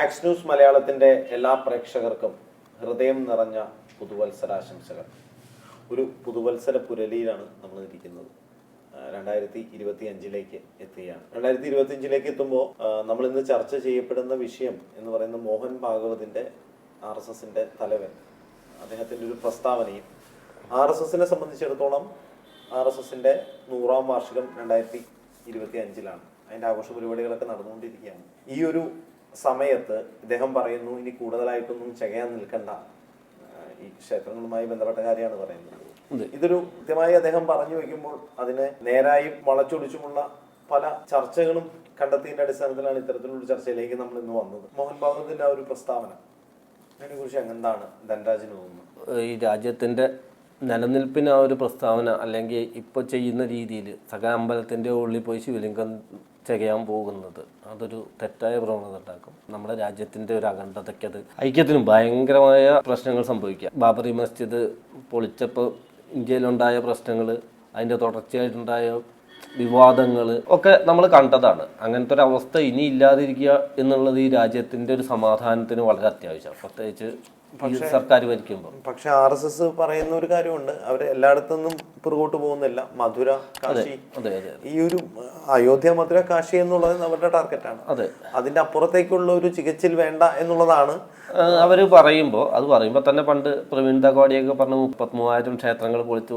Ax news മലയാളത്തിന്റെ എല്ലാ പ്രേക്ഷകർക്കും ഹൃദയം നിറഞ്ഞ പുതുവത്സരാശംസകൾ. ഒരു പുതുവത്സര പുരലിയിലാണ് നമ്മൾ ഇരിക്കുന്നത് രണ്ടായിരത്തി ഇരുപത്തി അഞ്ചിലേക്ക് എത്തുകയാണ്. രണ്ടായിരത്തി ഇരുപത്തി അഞ്ചിലേക്ക് എത്തുമ്പോൾ നമ്മൾ ഇന്ന് ചർച്ച ചെയ്യപ്പെടുന്ന വിഷയം എന്ന് പറയുന്ന മോഹൻ ഭാഗവതിന്റെ ആർ എസ് എസിന്റെ തലവൻ അദ്ദേഹത്തിന്റെ ഒരു പ്രസ്താവനയും ആർ എസ് എസിനെ സംബന്ധിച്ചിടത്തോളം ആർ എസ് എസിന്റെ നൂറാം വാർഷികം രണ്ടായിരത്തി ഇരുപത്തി അഞ്ചിലാണ് അതിന്റെ ആഘോഷ പരിപാടികളൊക്കെ നടന്നുകൊണ്ടിരിക്കുകയാണ്. ഈ ഒരു സമയത്ത് ഇദ്ദേഹം പറയുന്നു ഇനി കൂടുതലായിട്ടൊന്നും ചെയ്യാൻ നിൽക്കണ്ട. ഈ ക്ഷേത്രങ്ങളുമായി ബന്ധപ്പെട്ട കാര്യമാണ് പറയുന്നത്. ഇതൊരു കൃത്യമായി അദ്ദേഹം പറഞ്ഞു വെക്കുമ്പോൾ അതിനെ നേരായും വളച്ചൊടിച്ചുമുള്ള പല ചർച്ചകളും കണ്ടെത്തിയതിന്റെ അടിസ്ഥാനത്തിലാണ് ഇത്തരത്തിലുള്ള ചർച്ചയിലേക്ക് നമ്മൾ ഇന്ന് വന്നത്. മോഹൻ ഭാഗവതിന്റെ ആ ഒരു പ്രസ്താവന അതിനെ കുറിച്ച് എന്താണ് ധനരാജിന് തോന്നുന്നത്? ഈ രാജ്യത്തിന്റെ നിലനിൽപ്പിന് ആ ഒരു പ്രസ്താവന അല്ലെങ്കിൽ ഇപ്പോൾ ചെയ്യുന്ന രീതിയിൽ സകല അമ്പലത്തിന്റെ ഉള്ളിൽ പോയി ശിവലിംഗം ചെയ്യാൻ പോകുന്നത് അതൊരു തെറ്റായ പ്രവണത ഉണ്ടാക്കും. നമ്മുടെ രാജ്യത്തിന്റെ ഒരു അഖണ്ഡതയ്ക്ക് അത് ഐക്യത്തിനും ഭയങ്കരമായ പ്രശ്നങ്ങൾ സംഭവിക്കുക ബാബറി മസ്ജിദ് പൊളിച്ചപ്പോൾ ഇന്ത്യയിലുണ്ടായ പ്രശ്നങ്ങൾ അതിന്റെ തുടർച്ചയായിട്ടുണ്ടായ വിവാദങ്ങൾ ഒക്കെ നമ്മൾ കണ്ടതാണ്. അങ്ങനത്തെ ഒരു അവസ്ഥ ഇനി ഇല്ലാതിരിക്കുക എന്നുള്ളത് ഈ രാജ്യത്തിന്റെ ഒരു സമാധാനത്തിന് വളരെ അത്യാവശ്യമാണ്. പ്രത്യേകിച്ച് സർക്കാർ ഭരിക്കുമ്പോൾ. പക്ഷെ ആർ എസ് എസ് പറയുന്ന ഒരു കാര്യമുണ്ട്. അവർ എല്ലായിടത്തുനിന്നും പുറകോട്ട് പോകുന്നില്ല. മധുര കാശി. ഈ ഒരു അയോധ്യ മധുര കാശി എന്നുള്ളത് അവരുടെ ടാർഗറ്റാണ്. അതെ. അതിന്റെ അപ്പുറത്തേക്കുള്ള ഒരു ചികിത്സയിൽ വേണ്ട എന്നുള്ളതാണ്. അവർ പറയുമ്പോൾ അത് പറയുമ്പോൾ തന്നെ പണ്ട് പ്രവീൺ തകവാടിയൊക്കെ പറഞ്ഞ മുപ്പത്തി മൂവായിരം ക്ഷേത്രങ്ങൾ പൊളിച്ചു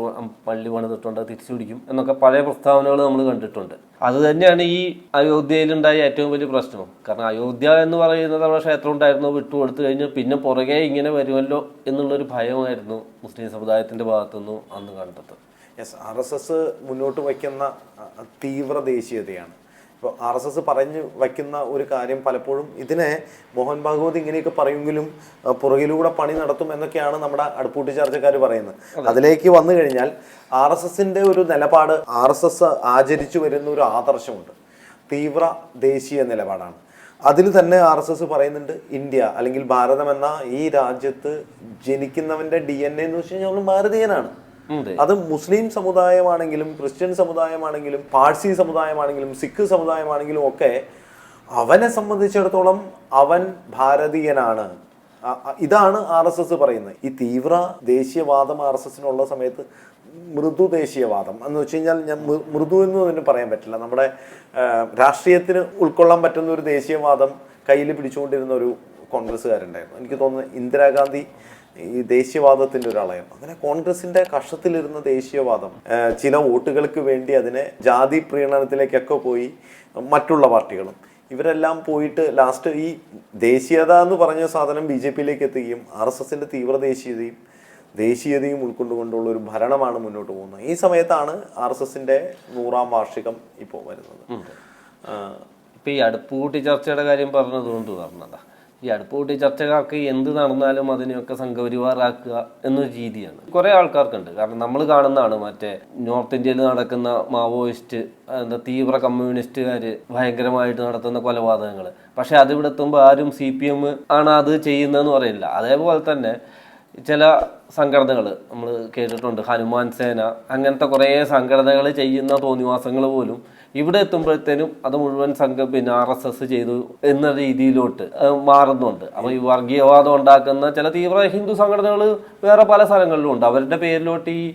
പള്ളി പണിതിട്ടുണ്ട് തിരിച്ചു പിടിക്കും എന്നൊക്കെ പഴയ പ്രസ്താവനകൾ നമ്മൾ കണ്ടിട്ടുണ്ട്. അത് തന്നെയാണ് ഈ അയോധ്യയിലുണ്ടായ ഏറ്റവും വലിയ പ്രശ്നം. കാരണം അയോധ്യ എന്ന് പറയുന്നത് അവിടെ ക്ഷേത്രം ഉണ്ടായിരുന്നു വിട്ടു വിട്ടുകൊടുത്തു കഴിഞ്ഞ്. പിന്നെ പുറകെ ഇങ്ങനെ വരുമല്ലോ എന്നുള്ളൊരു ഭയമായിരുന്നു മുസ്ലിം സമുദായത്തിന്റെ ഭാഗത്തുനിന്നും അന്ന് കണ്ടത് യെസ് ആർ എസ് എസ് മുന്നോട്ട് വയ്ക്കുന്ന തീവ്ര ദേശീയതയാണ്. ഇപ്പോൾ ആർ എസ് എസ് പറഞ്ഞു വയ്ക്കുന്ന ഒരു കാര്യം പലപ്പോഴും ഇതിനെ മോഹൻ ഭാഗവത് ഇങ്ങനെയൊക്കെ പറയുമെങ്കിലും പുറകിലൂടെ പണി നടത്തും എന്നൊക്കെയാണ് നമ്മുടെ അടുപ്പൂട്ടി ചർച്ചക്കാർ പറയുന്നത്. അതിലേക്ക് വന്നു കഴിഞ്ഞാൽ ആർ എസ് എസിന്റെ ഒരു നിലപാട് ആർ എസ് എസ് ആചരിച്ചു വരുന്ന ഒരു ആദർശമുണ്ട്. തീവ്ര ദേശീയ നിലപാടാണ്. അതിൽ തന്നെ ആർ എസ് എസ് പറയുന്നുണ്ട് ഇന്ത്യ അല്ലെങ്കിൽ ഭാരതം എന്ന ഈ രാജ്യത്ത് ജനിക്കുന്നവന്റെ ഡി എൻ എ എന്ന് വെച്ച് കഴിഞ്ഞാൽ ഭാരതീയനാണ്. അതെ. മുസ്ലിം സമുദായമാണെങ്കിലും ക്രിസ്ത്യൻ സമുദായമാണെങ്കിലും പാഴ്സി സമുദായമാണെങ്കിലും സിഖ് സമുദായമാണെങ്കിലും ഒക്കെ അവനെ സംബന്ധിച്ചിടത്തോളം അവൻ ഭാരതീയനാണ്. ഇതാണ് ആർ എസ് എസ് പറയുന്നത്. ഈ തീവ്ര ദേശീയവാദം ആർ എസ് എസിനുള്ള സമയത്ത് മൃദു ദേശീയവാദം. എന്ന് വെച്ച് കഴിഞ്ഞാൽ ഞാൻ മൃദു എന്ന് തന്നെ പറയാൻ പറ്റില്ല. നമ്മുടെ രാഷ്ട്രീയത്തിന് ഉൾക്കൊള്ളാൻ പറ്റുന്ന ഒരു ദേശീയവാദം കയ്യിൽ പിടിച്ചുകൊണ്ടിരുന്ന ഒരു കോൺഗ്രസ്സുകാരുണ്ടായിരുന്നു. എനിക്ക് തോന്നുന്നു ഇന്ദിരാഗാന്ധി ഈ ദേശീയവാദത്തിന്റെ ഒരാളായിരുന്നു അങ്ങനെ കോൺഗ്രസിന്റെ കഷത്തിലിരുന്ന ദേശീയവാദം ചില വോട്ടുകൾക്ക് വേണ്ടി അതിനെ ജാതി പ്രീണനത്തിലേക്കൊക്കെ പോയി മറ്റുള്ള പാർട്ടികളും. ഇവരെല്ലാം പോയിട്ട് ലാസ്റ്റ് ഈ ദേശീയത എന്ന് പറഞ്ഞ സാധനം ബി ജെ പിയിലേക്ക് എത്തുകയും ആർ എസ് എസിന്റെ തീവ്ര ദേശീയതയും ദേശീയതയും ഉൾക്കൊണ്ടുകൊണ്ടുള്ള ഒരു ഭരണമാണ് മുന്നോട്ട് പോകുന്നത്. ഈ സമയത്താണ് ആർ എസ് എസിന്റെ നൂറാം വാർഷികം ഇപ്പോൾ വരുന്നത്. ഇപ്പൊ ഈ അടുപ്പുകൂട്ടി ചർച്ചയുടെ കാര്യം പറഞ്ഞതുകൊണ്ട് പറഞ്ഞതാ ഈ അടുപ്പ് കൂട്ടി ചർച്ചകളൊക്കെ എന്ത് നടന്നാലും അതിനെയൊക്കെ സംഘപരിവാറാക്കുക എന്നൊരു രീതിയാണ്. കുറെ ആൾക്കാർക്കുണ്ട്. കാരണം നമ്മൾ കാണുന്നതാണ് മറ്റേ നോർത്ത് ഇന്ത്യയിൽ നടക്കുന്ന മാവോയിസ്റ്റ് എന്താ തീവ്ര കമ്മ്യൂണിസ്റ്റുകാർ ഭയങ്കരമായിട്ട് നടത്തുന്ന കൊലപാതകങ്ങൾ പക്ഷെ അതിവിടെ എത്തുമ്പോൾ ആരും സി പി എം ആണ് അത് ചെയ്യുന്നതെന്ന് പറയില്ല. അതേപോലെ തന്നെ ചില സംഘടനകൾ നമ്മൾ കേട്ടിട്ടുണ്ട്. ഹനുമാൻ സേന അങ്ങനത്തെ കുറേ സംഘടനകൾ ചെയ്യുന്ന തോന്നിവാസങ്ങൾ പോലും ഇവിടെ എത്തുമ്പോഴത്തേനും അത് മുഴുവൻ സംഘം പിന്നെ ആർ എസ് എസ് ചെയ്തു എന്ന രീതിയിലോട്ട് മാറുന്നുണ്ട്. അപ്പോൾ ഈ വർഗീയവാദം ഉണ്ടാക്കുന്ന ചില തീവ്ര ഹിന്ദു സംഘടനകൾ വേറെ പല സ്ഥലങ്ങളിലും ഉണ്ട്. അവരുടെ പേരിലോട്ട് ഈ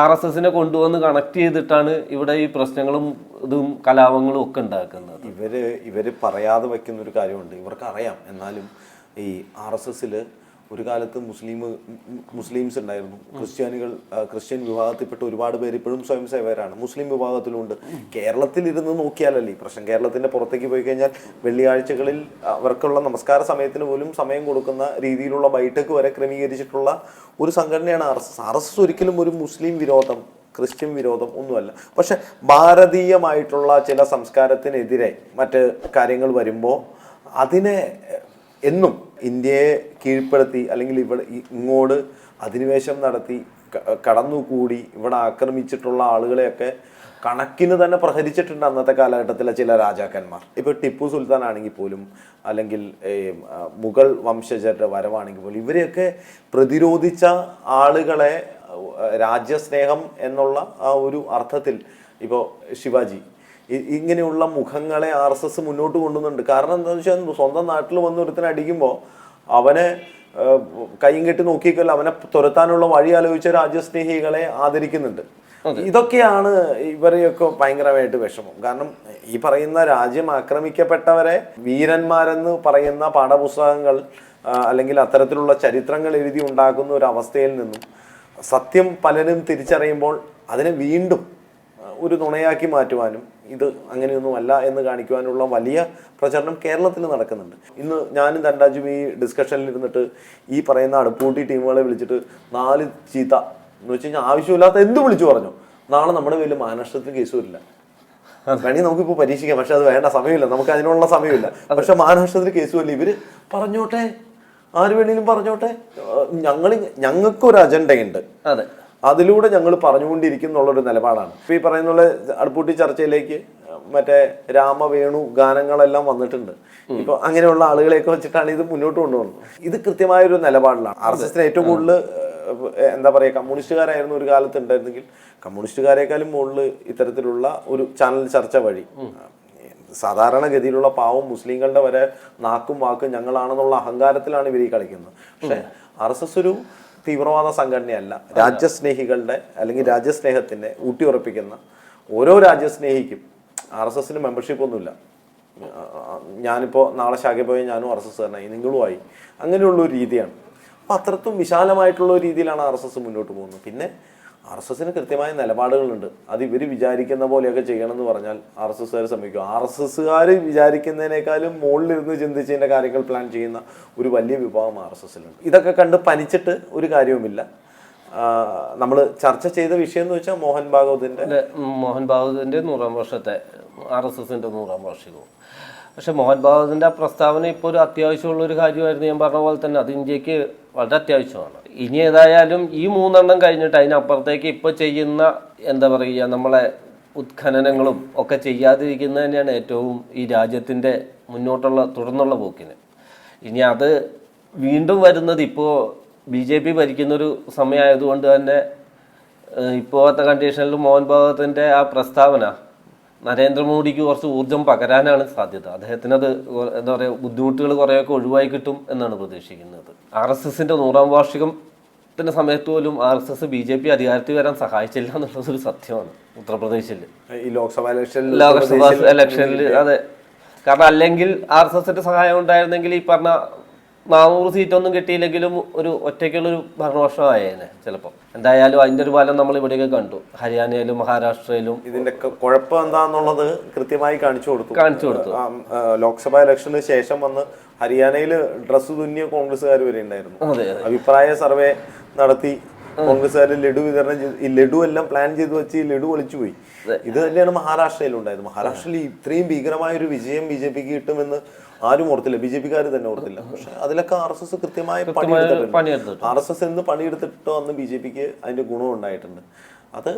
ആർ എസ് എസിനെ കൊണ്ടുവന്ന് കണക്ട് ചെയ്തിട്ടാണ് ഇവിടെ ഈ പ്രശ്നങ്ങളും ഇതും കലാപങ്ങളും ഒക്കെ ഉണ്ടാക്കുന്നത്. ഇവർ ഇവർ പറയാതെ വെക്കുന്ന ഒരു കാര്യമുണ്ട്. ഇവർക്ക് അറിയാം എന്നാലും ഈ ആർ എസ് എസിൽ ഒരു കാലത്ത് മുസ്ലിം മുസ്ലിംസ് ഉണ്ടായിരുന്നു. ക്രിസ്ത്യാനികൾ ക്രിസ്ത്യൻ വിഭാഗത്തിൽപ്പെട്ട ഒരുപാട് പേര് ഇപ്പോഴും സ്വയം സേവകരാണ്. മുസ്ലിം വിഭാഗത്തിലുണ്ട്. കേരളത്തിൽ ഇരുന്ന് നോക്കിയാലല്ലേ ഈ പ്രശ്നം? കേരളത്തിന്റെ പുറത്തേക്ക് പോയി കഴിഞ്ഞാൽ വെള്ളിയാഴ്ചകളിൽ അവർക്കുള്ള നമസ്കാര സമയത്തിന് പോലും സമയം കൊടുക്കുന്ന രീതിയിലുള്ള ബൈഠക്ക് വരെ ക്രമീകരിച്ചിട്ടുള്ള ഒരു സംഘടനയാണ് R S S. R S S ഒരിക്കലും ഒരു മുസ്ലിം വിരോധം ക്രിസ്ത്യൻ വിരോധം ഒന്നുമല്ല. പക്ഷെ ഭാരതീയമായിട്ടുള്ള ചില സംസ്കാരത്തിനെതിരെ മറ്റ് കാര്യങ്ങൾ വരുമ്പോൾ അതിനെ എന്നും ഇന്ത്യയെ കീഴ്പ്പെടുത്തി അല്ലെങ്കിൽ ഇവിടെ ഇങ്ങോട്ട് അധിനിവേശം നടത്തി കടന്നുകൂടി ഇവിടെ ആക്രമിച്ചിട്ടുള്ള ആളുകളെയൊക്കെ കണക്കിന് തന്നെ പ്രഹരിച്ചിട്ടുണ്ട് അന്നത്തെ കാലഘട്ടത്തിലെ ചില രാജാക്കന്മാർ. ഇപ്പോൾ ടിപ്പു സുൽത്താൻ ആണെങ്കിൽ പോലും അല്ലെങ്കിൽ മുഗൾ വംശജരുടെ വരവാണെങ്കിൽ പോലും ഇവരെയൊക്കെ പ്രതിരോധിച്ച ആളുകളെ രാജ്യസ്നേഹം എന്നുള്ള ആ ഒരു അർത്ഥത്തിൽ ഇപ്പോൾ ശിവാജി ഇങ്ങനെയുള്ള മുഖങ്ങളെ ആർ എസ് എസ് മുന്നോട്ട് കൊണ്ടുവന്നുണ്ട് കാരണം എന്താണെന്ന് വെച്ചാൽ സ്വന്തം നാട്ടിൽ വന്ന് ഒരുത്തനെ അടിക്കുമ്പോൾ അവനെ കൈയും കെട്ടി നോക്കിക്കല്ല അവനെ തുരത്താനുള്ള വഴി ആലോചിച്ച രാജ്യസ്നേഹികളെ ആദരിക്കുന്നുണ്ട്. ഇതൊക്കെയാണ് ഇവരെയൊക്കെ ഭയങ്കരമായിട്ട് വിഷമം. കാരണം ഈ പറയുന്ന രാജ്യം ആക്രമിക്കപ്പെട്ടവരെ വീരന്മാരെന്ന് പറയുന്ന പാഠപുസ്തകങ്ങൾ അല്ലെങ്കിൽ അത്തരത്തിലുള്ള ചരിത്രങ്ങൾ എഴുതി ഉണ്ടാക്കുന്ന ഒരു അവസ്ഥയിൽ നിന്നും സത്യം പലരും തിരിച്ചറിയുമ്പോൾ അതിനെ വീണ്ടും ഒരു നുണയാക്കി മാറ്റുവാനും ഇത് അങ്ങനെയൊന്നും അല്ല എന്ന് കാണിക്കുവാനുള്ള വലിയ പ്രചരണം കേരളത്തിൽ നടക്കുന്നുണ്ട്. ഇന്ന് ഞാനും തണ്ടാജും ഈ ഡിസ്കഷനിൽ ഇരുന്നിട്ട് ഈ പറയുന്ന അടുപ്പൂട്ടി ടീമുകളെ വിളിച്ചിട്ട് നാല് ചീത്ത എന്ന് വെച്ച് കഴിഞ്ഞാൽ ആവശ്യമില്ലാത്ത എന്ത് വിളിച്ചു പറഞ്ഞു? നാളെ നമ്മുടെ പേരിൽ മാനഷ്ടത്തിന് കേസ് വരില്ല. വേണമെങ്കിൽ നമുക്കിപ്പോൾ പരീക്ഷിക്കാം. പക്ഷെ അത് വേണ്ട സമയമില്ല. നമുക്ക് അതിനുള്ള സമയമില്ല. പക്ഷെ മാനഷ്ടത്തിന് കേസ് വരില്ല. ഇവർ പറഞ്ഞോട്ടെ? ആര് വേണേലും പറഞ്ഞോട്ടെ? ഞങ്ങൾ ഞങ്ങൾക്കൊരു അജണ്ടയുണ്ട് അതെ. അതിലൂടെ ഞങ്ങൾ പറഞ്ഞുകൊണ്ടിരിക്കും എന്നുള്ളൊരു നിലപാടാണ്. ഇപ്പൊ ഈ പറയുന്ന അടുപ്പൂട്ടി ചർച്ചയിലേക്ക് മറ്റേ രാമവേണു ഗാനങ്ങളെല്ലാം വന്നിട്ടുണ്ട്. ഇപ്പൊ അങ്ങനെയുള്ള ആളുകളെയൊക്കെ വെച്ചിട്ടാണ് ഇത് മുന്നോട്ട് കൊണ്ടുപോകുന്നത് ഇത് കൃത്യമായ ഒരു നിലപാടിലാണ് ആർ എസ് എസിന് ഏറ്റവും കൂടുതൽ എന്താ പറയുക കമ്മ്യൂണിസ്റ്റുകാരായിരുന്നു ഒരു കാലത്ത് ഉണ്ടായിരുന്നെങ്കിൽ കമ്മ്യൂണിസ്റ്റുകാരെക്കാളും മുകളിൽ ഇത്തരത്തിലുള്ള ഒരു ചാനൽ ചർച്ച വഴി. സാധാരണഗതിയിലുള്ള പാവം മുസ്ലിങ്ങളുടെ വരെ നാക്കും വാക്കും ഞങ്ങളാണെന്നുള്ള അഹങ്കാരത്തിലാണ് ഇവർ ഈ കളിക്കുന്നത്. പക്ഷെ ആർ എസ് എസ് ഒരു തീവ്രവാദ സംഘടനയല്ല. രാജ്യസ്നേഹികളുടെ അല്ലെങ്കിൽ രാജ്യസ്നേഹത്തിന്റെ ഊട്ടിയുറപ്പിക്കുന്ന ഓരോ രാജ്യസ്നേഹിക്കും ആർ എസ് എസിന് മെമ്പർഷിപ്പ് ഒന്നുമില്ല. ഞാനിപ്പോൾ നാളെ ശാഖ പോയി ഞാനും ആർ എസ് എസ് തന്നെ നിങ്ങളുമായി. അങ്ങനെയുള്ള ഒരു രീതിയാണ്. അപ്പം അത്രത്തും വിശാലമായിട്ടുള്ള രീതിയിലാണ് ആർ എസ് എസ് മുന്നോട്ട് പോകുന്നത്. പിന്നെ ആർ എസ് എസിന് കൃത്യമായ നിലപാടുകളുണ്ട്. അത് ഇവർ വിചാരിക്കുന്ന പോലെയൊക്കെ ചെയ്യണമെന്ന് പറഞ്ഞാൽ ആർ എസ് എസ്സുകാർ സമീപിക്കും ആർ എസ് എസ്സുകാർ വിചാരിക്കുന്നതിനേക്കാളും മുകളിലിരുന്ന് ചിന്തിച്ചതിന്റെ കാര്യങ്ങൾ പ്ലാൻ ചെയ്യുന്ന ഒരു വലിയ വിഭാഗം ആർ എസ് എസിലുണ്ട്. ഇതൊക്കെ കണ്ട് പനിച്ചിട്ട് ഒരു കാര്യവുമില്ല. നമ്മൾ ചർച്ച ചെയ്ത വിഷയം എന്ന് വെച്ചാൽ മോഹൻ ഭാഗവതിന്റെ മോഹൻ ഭാഗവതിന്റെ നൂറാം വർഷത്തെ ആർ എസ് എസിന്റെ നൂറാം വാർഷികവും. പക്ഷെ മോഹൻ ഭാഗവതിന്റെ ആ പ്രസ്താവന ഇപ്പോൾ ഒരു അത്യാവശ്യമുള്ള ഒരു കാര്യമായിരുന്നു ഞാൻ പറഞ്ഞ പോലെ തന്നെ. അത് ഇന്ത്യയ്ക്ക് വളരെ അത്യാവശ്യമാണ്. ഇനി ഏതായാലും ഈ മൂന്നെണ്ണം കഴിഞ്ഞിട്ട് അതിനപ്പുറത്തേക്ക് ഇപ്പോൾ ചെയ്യുന്ന എന്താ പറയുക നമ്മളെ ഉത്ഖനനങ്ങളും ഒക്കെ ചെയ്യാതിരിക്കുന്നത് തന്നെയാണ് ഏറ്റവും ഈ രാജ്യത്തിന്റെ മുന്നോട്ടുള്ള തുടർന്നുള്ള പോക്കിന്. ഇനി അത് വീണ്ടും വരുന്നത് ഇപ്പോൾ ബി ജെ പി ഭരിക്കുന്നൊരു സമയമായതുകൊണ്ട് തന്നെ ഇപ്പോഴത്തെ കണ്ടീഷനിൽ മോഹൻ ഭാഗവത്തിന്റെ ആ പ്രസ്താവന നരേന്ദ്രമോദിക്ക് കുറച്ച് ഊർജം പകരാനാണ് സാധ്യത. അദ്ദേഹത്തിന് അത് എന്താ പറയുക ബുദ്ധിമുട്ടുകൾ കുറേയൊക്കെ ഒഴിവായി കിട്ടും എന്നാണ് പ്രതീക്ഷിക്കുന്നത്. ആർ എസ് എസിന്റെ നൂറാം വാർഷികത്തിന്റെ സമയത്ത് പോലും R S S B J P അധികാരത്തിൽ വരാൻ സഹായിച്ചില്ല എന്നുള്ളതൊരു സത്യമാണ് ഉത്തർപ്രദേശിൽ ഈ ലോക്സഭാ ലോക്സഭാ ഇലക്ഷനിൽ അതെ. കാരണം അല്ലെങ്കിൽ ആർ എസ് എസിന്റെ സഹായം ഉണ്ടായിരുന്നെങ്കിൽ ഈ പറഞ്ഞ നാനൂറ് സീറ്റൊന്നും കിട്ടിയില്ലെങ്കിലും ഒരു ഒറ്റയ്ക്കുള്ളൊരു ഭരണപക്ഷമായേനെ ചിലപ്പോൾ എന്തായാലും അതിന്റെ ഒരു ഫലം നമ്മൾ ഇവിടെയൊക്കെ കണ്ടു. ഹരിയാനയിലും മഹാരാഷ്ട്രയിലും ഇതിന്റെ കുഴപ്പം എന്താന്നുള്ളത് കൃത്യമായി കാണിച്ചു കൊടുത്തു. കാണിച്ചു കൊടുത്തു. ലോക്സഭ ഇലക്ഷന് ശേഷം വന്ന് ഹരിയാനയിൽ ഡ്രസ്സ് തുന്നിയ കോൺഗ്രസ്സുകാർ വരെ ഉണ്ടായിരുന്നു. അഭിപ്രായ സർവേ നടത്തി കോൺഗ്രസ്സുകാർ ലഡു വിതരണം ചെയ്തു ഈ ലഡു എല്ലാം പ്ലാൻ ചെയ്ത് വെച്ച് ഈ ലഡു ഒളിച്ചു പോയി. ഇത് തന്നെയാണ് മഹാരാഷ്ട്രയിൽ ഉണ്ടായത് മഹാരാഷ്ട്രയിൽ ഇത്രയും ഭീകരമായ ഒരു വിജയം ബി ജെ പിക്ക് കിട്ടുമെന്ന് ആരും ഓർത്തില്ല. ബി ജെ പിക്കാർ തന്നെ ഓർത്തില്ല. പക്ഷെ അതിലൊക്കെ ആർ എസ് എസ് കൃത്യമായ പണിയെടുത്തിട്ടുണ്ട്. ആർ എസ് എസ് എന്ന് പണിയെടുത്തിട്ടോ അന്ന് ബി ജെ പിക്ക് അതിന്റെ ഗുണം ഉണ്ടായിട്ടുണ്ട്. അത്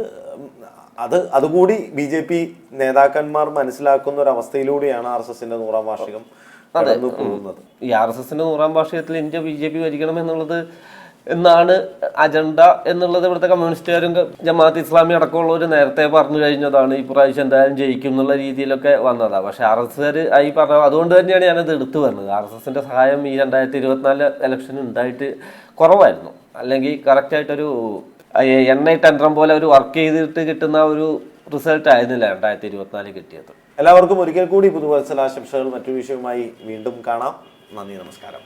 അത് അതുകൂടി ബി ജെ പി നേതാക്കന്മാർ മനസ്സിലാക്കുന്ന ഒരു അവസ്ഥയിലൂടെയാണ് ആർ എസ് എസിന്റെ നൂറാം വാർഷികം ഈ ആർ എസ് എസിന്റെ നൂറാം വാർഷികത്തിൽ ഇന്ത്യ ബി ജെ പി ഭരിക്കണം എന്നുള്ളത് എന്നാണ് അജണ്ട എന്നുള്ളത് ഇവിടുത്തെ കമ്മ്യൂണിസ്റ്റുകാരും ജമാഅത്ത് ഇസ്ലാമി അടക്കമുള്ളവർ നേരത്തെ പറഞ്ഞു കഴിഞ്ഞതാണ് ഈ പ്രാവശ്യം എന്തായാലും ജയിക്കും എന്നുള്ള രീതിയിലൊക്കെ വന്നതാണ് പക്ഷേ ആർ എസ് എസ്കാർ ഈ പറഞ്ഞ അതുകൊണ്ട് തന്നെയാണ് ഞാനത് എടുത്തു വന്നത് ആർ എസ് എസിന്റെ സഹായം ഈ രണ്ടായിരത്തി ഇരുപത്തിനാല് ഇലക്ഷൻ ഉണ്ടായിട്ട് കുറവായിരുന്നു. അല്ലെങ്കിൽ കറക്റ്റായിട്ടൊരു എണ്ണ ടെൻഡറം പോലെ ഒരു വർക്ക് ചെയ്തിട്ട് കിട്ടുന്ന ഒരു റിസൾട്ട് ആയിരുന്നില്ല രണ്ടായിരത്തി ഇരുപത്തിനാല് കിട്ടിയത്. എല്ലാവർക്കും ഒരിക്കൽ കൂടി പുതുവത്സരാശംസകൾ. മറ്റു വിഷയവുമായി വീണ്ടും കാണാം. നന്ദി നമസ്കാരം.